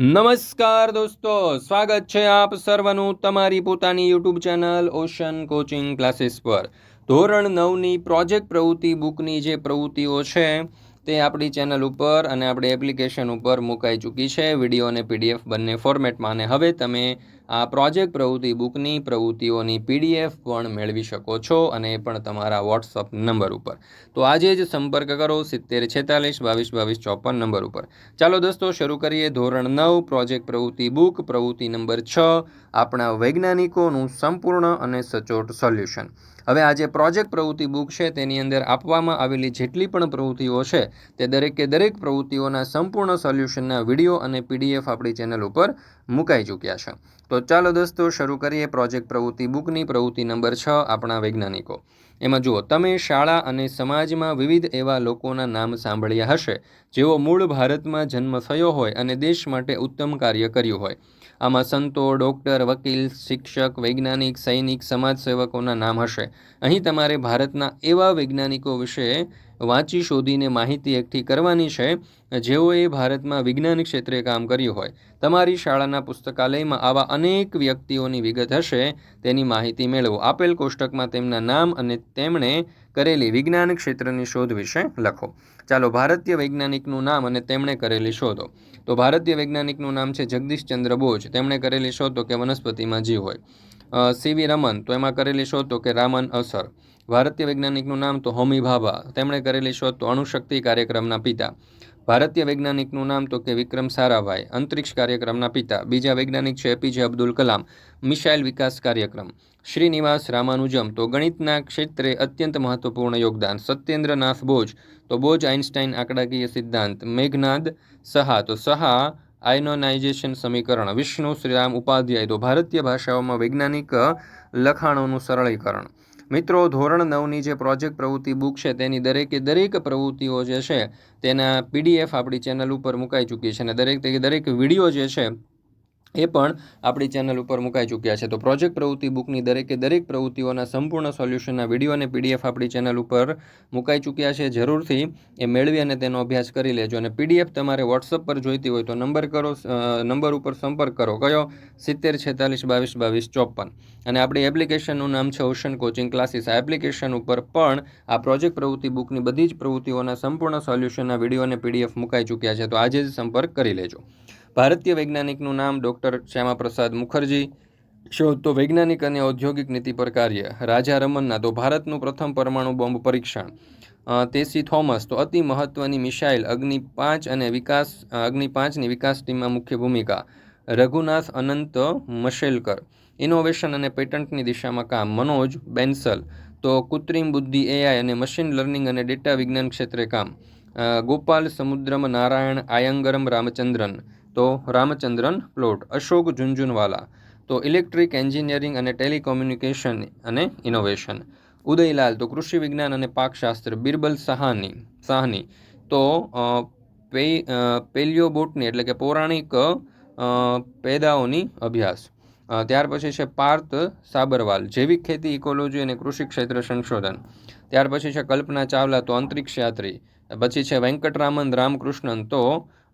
નમસ્કાર દોસ્તો, સ્વાગત છે આપ સર્વનું તમારી પોતાની YouTube channel ocean coaching classes પર. ધોરણ નવની પ્રોજેક્ટ પ્રવૃત્તિ બુકની જે પ્રવૃત્તિઓ છે, તે આપણી ચેનલ ઉપર અને આપણી એપ્લિકેશન ઉપર મુકાઈ ચૂકી છે. વીડિયો અને પીડીએફ બંને ફોર્મેટમાં અને હવે તમે આ પ્રોજેક્ટ પ્રવૃત્તિ બુકની પ્રવૃત્તિઓની પીડીએફ પણ મેળવી શકો છો અને એ પણ તમારા વોટ્સઅપ નંબર ઉપર. તો આજે જ સંપર્ક કરો સિત્તેર છેતાલીસ બાવીસ બાવીસ ચોપન નંબર ઉપર. ચાલો દોસ્તો, શરૂ કરીએ ધોરણ નવ, પ્રોજેક્ટ પ્રવૃત્તિ બુક, પ્રવૃત્તિ નંબર છ, આપણા વૈજ્ઞાનિકોનું સંપૂર્ણ અને સચોટ સોલ્યુશન. હવે આજે પ્રોજેક્ટ પ્રવૃત્તિ બુક છે તેની અંદર આપવામાં આવેલી જેટલી પણ પ્રવૃત્તિઓ છે તે દરેકે દરેક પ્રવૃત્તિઓના સંપૂર્ણ સોલ્યુશનના વીડિયો અને પીડીએફ આપણી ચેનલ ઉપર મુકાઈ ચૂક્યા છે. તો ચાલો દોસ્તો, શરૂ કરીએ પ્રોજેક્ટ પ્રવૃત્તિ બુકની પ્રવૃત્તિ નંબર છ, આપણા વૈજ્ઞાનિકો. એમાં જુઓ, તમે શાળા અને સમાજમાં વિવિધ એવા લોકોના નામ સાંભળ્યા હશે, જેઓ મૂળ ભારતમાં જન્મ થયો હોય અને દેશ માટે ઉત્તમ કાર્ય કર્યું હોય. આમાં સંતો ડૉક્ટર વકીલ, શિક્ષક, વૈજ્ઞાનિક, સૈનિક, સમાજસેવકોના નામ હશે. અહીં તમારે ભારતના એવા વૈજ્ઞાનિકો વિશે વાંચી શોધીને માહિતી એકઠી કરવાની છે. જેઓએ ભારતમાં વિજ્ઞાન ક્ષેત્રે કામ કર્યું હોય. તમારી શાળાના પુસ્તકાલયમાં આવા અનેક વ્યક્તિઓની વિગત હશે. તેની માહિતી મેળવો. આપેલ કોષ્ટકમાં તેમના નામ અને તેમણે કરેલી વિજ્ઞાન ક્ષેત્રની શોધ વિશે લખો. ચાલો, ભારતીય વૈજ્ઞાનિકનું નામ અને તેમણે કરેલી શોધો. તો ભારતીય વૈજ્ઞાનિકનું નામ છે જગદીશચંદ્ર બોઝ. તેમણે કરેલી શોધ કે વનસ્પતિમાં જીવ હોય. સીવી રમન. તો એમાં કરેલી શોધ તો કે રામન અસર. ભારતીય વૈજ્ઞાનિકનું નામ તો હોમી ભાભા. તેમણે કરેલી શોધ તો અણુશક્તિ કાર્યક્રમના પિતા. ભારતીય વૈજ્ઞાનિકનું નામ તો કે વિક્રમ સારાભાઈ, અંતરિક્ષ કાર્યક્રમના પિતા. બીજા વૈજ્ઞાનિક છે એપીજે અબ્દુલ કલામ. મિસાઇલ વિકાસ કાર્યક્રમ. શ્રીનિવાસ રામાનુજમ તો ગણિતના ક્ષેત્રે અત્યંત મહત્વપૂર્ણ યોગદાન. સત્યેન્દ્રનાથ બોઝ તો બોઝ આઇન્સ્ટાઇન આંકડાકીય સિદ્ધાંત. મેઘનાદ સહા તો સહા આયનોનાઇઝેશન સમીકરણ. વિષ્ણુ શ્રીરામ ઉપાધ્યાય તો ભારતીય ભાષાઓમાં વૈજ્ઞાનિક લખાણોનું સરળીકરણ. મિત્રો, ધોરણ નવની જે પ્રોજેક્ટ પ્રવૃત્તિ બુક છે, તેની દરેકે દરેક પ્રવૃત્તિઓ જે છે, તેના પીડીએફ આપણી ચેનલ ઉપર મુકાઈ ચૂકી છે અને દરેક દરેક વીડિયો જે છે એ પણ આપણી ચેનલ ઉપર મુકાઈ ચૂક્યા છે. તો પ્રોજેક્ટ પ્રવૃત્તિ બુકની દરેકે દરેક પ્રવૃત્તિઓના સંપૂર્ણ સોલ્યુશનના વીડિયો અને પીડીએફ આપણી ચેનલ ઉપર મુકાઈ ચૂક્યા છે. જરૂરથી એ મેળવી અને તેનો અભ્યાસ કરી લેજો. અને પીડીએફ તમારે વોટ્સઅપ પર જોઈતી હોય તો નંબર કરો નંબર ઉપર સંપર્ક કરો. કયો? સિત્તેર, છેતાલીસ, બાવીસ બાવીસ, ચોપન. અને આપણી એપ્લિકેશનનું નામ છે ઓશન કોચિંગ ક્લાસીસ આ એપ્લિકેશન ઉપર પણ આ પ્રોજેક્ટ પ્રવૃત્તિ બુકની બધી જ પ્રવૃત્તિઓના સંપૂર્ણ સોલ્યુશનના વીડિયો અને પીડીએફ મુકાઈ ચૂક્યા છે. તો આજે જ સંપર્ક કરી લેજો. ભારતીય વૈજ્ઞાનિકનું નામ ડૉક્ટર શ્યામાપ્રસાદ મુખર્જી. શોધ તો વૈજ્ઞાનિક અને ઔદ્યોગિક નીતિ પર કાર્ય? રાજા રમનના તો ભારતનું પ્રથમ પરમાણુ બોમ્બ પરીક્ષણ. તેસી થોમસ તો અતિ મહત્ત્વની મિસાઇલ અગ્નિ પાંચ અને વિકાસ અગ્નિ પાંચની વિકાસ ટીમમાં મુખ્ય ભૂમિકા. રઘુનાથ અનંત મશેલકર. ઇનોવેશન અને પેટન્ટની દિશામાં કામ. મનોજ બેન્સલ તો કૃત્રિમ બુદ્ધિ, એઆઈ અને મશીન લર્નિંગ અને ડેટા વિજ્ઞાન ક્ષેત્રે કામ. ગોપાલ સમુદ્રમ નારાયણ આયંગરમ રામચંદ્રન. તો રામચંદ્રન પ્લોટ, અશોક ઝુંઝુનવાલા તો ઇલેક્ટ્રિક એન્જિનિયરિંગ અને ટેલિકોમ્યુનિકેશન અને ઇનોવેશન. ઉદયલાલ, તો કૃષિ વિજ્ઞાન અને પાકશાસ્ત્ર, બિરબલ સહાની, સાહની, તો પે પેલિયોબોટની એટલે કે પૌરાણિક પેદાઓની અભ્યાસ. ત્યાર પછી છે પાર્થ સાબરવાલ, જૈવિક ખેતી, ઇકોલોજી અને કૃષિ ક્ષેત્ર સંશોધન. ત્યાર પછી છે કલ્પના ચાવલા, તો અંતરિક્ષ યાત્રી. પછી છે વેંકટરામન, રામકૃષ્ણન, તો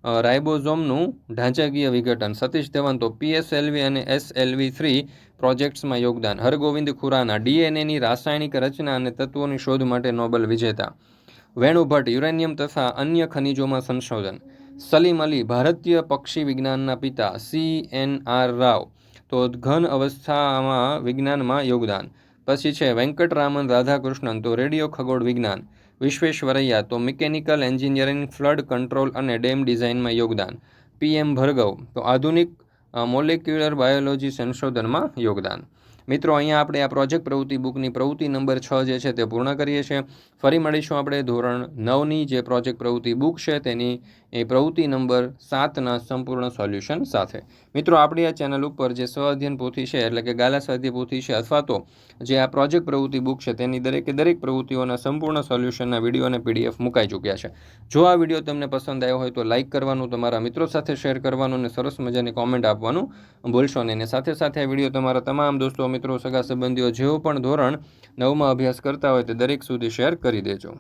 રાઇબોઝોમનું ઢાંચાકીય વિઘટન. સતીશ ધવન તો પીએસએલવી અને એસએલવી થ્રી પ્રોજેક્ટ્સમાં યોગદાન. હરગોવિંદ ખુરાના ડીએનએની રાસાયણિક રચના અને તત્વોની શોધ માટે નોબેલ વિજેતા. વેણુ ભટ્ટ, યુરેનિયમ તથા અન્ય ખનિજોમાં સંશોધન. સલીમ અલી, ભારતીય પક્ષી વિજ્ઞાનના પિતા. સી એન આર રાવ તો ઘન અવસ્થામાં વિજ્ઞાનમાં યોગદાન. પછી છે વેંકટરામન, રાધાકૃષ્ણન, તો રેડિયો ખગોળ વિજ્ઞાન. વિશ્વેશ્વરૈયા, તો મિકેનિકલ એન્જિનિયરિંગ, ફ્લડ કંટ્રોલ અને ડેમ ડિઝાઇનમાં યોગદાન. પીએમ ભર્ગવ, તો આધુનિક મોલેક્યુલર બાયોલોજી સંશોધનમાં યોગદાન. મિત્રો, અહીંયા આપણે આ પ્રોજેક્ટ પ્રવૃત્તિ બુકની પ્રવૃત્તિ નંબર છ જે છે તે પૂર્ણ કરીએ છીએ. ફરી મળીશું આપણે ધોરણ નવની જે પ્રોજેક્ટ પ્રવૃત્તિ બુક છે તેની એ પ્રવૃત્તિ નંબર સાતના સંપૂર્ણ સોલ્યુશન સાથે. મિત્રો, આપણી આ ચેનલ ઉપર જે સ્વઅધ્યયન પોથી છે, એટલે કે ગાલા સ્વાધ્યાય પોથી છે, અથવા તો જે આ પ્રોજેક્ટ પ્રવૃત્તિ બુક છે તેની દરેકે દરેક પ્રવૃત્તિઓના સંપૂર્ણ સોલ્યુશનના વીડિયો અને પીડીએફ મુકાઈ ચૂક્યા છે. જો આ વીડિયો તમને પસંદ આવ્યો હોય તો લાઇક કરવાનું, તમારા મિત્રો સાથે શેર કરવાનું અને સરસ મજાની કોમેન્ટ આપવાનું ભૂલશો નહીં. અને સાથે સાથે આ વીડિયો તમારા તમામ દોસ્તો મિત્રો, સગા સંબંધીઓ જેઓ પણ ધોરણ નવમાં અભ્યાસ કરતા હોય તે દરેક સુધી શેર કરી દેજો.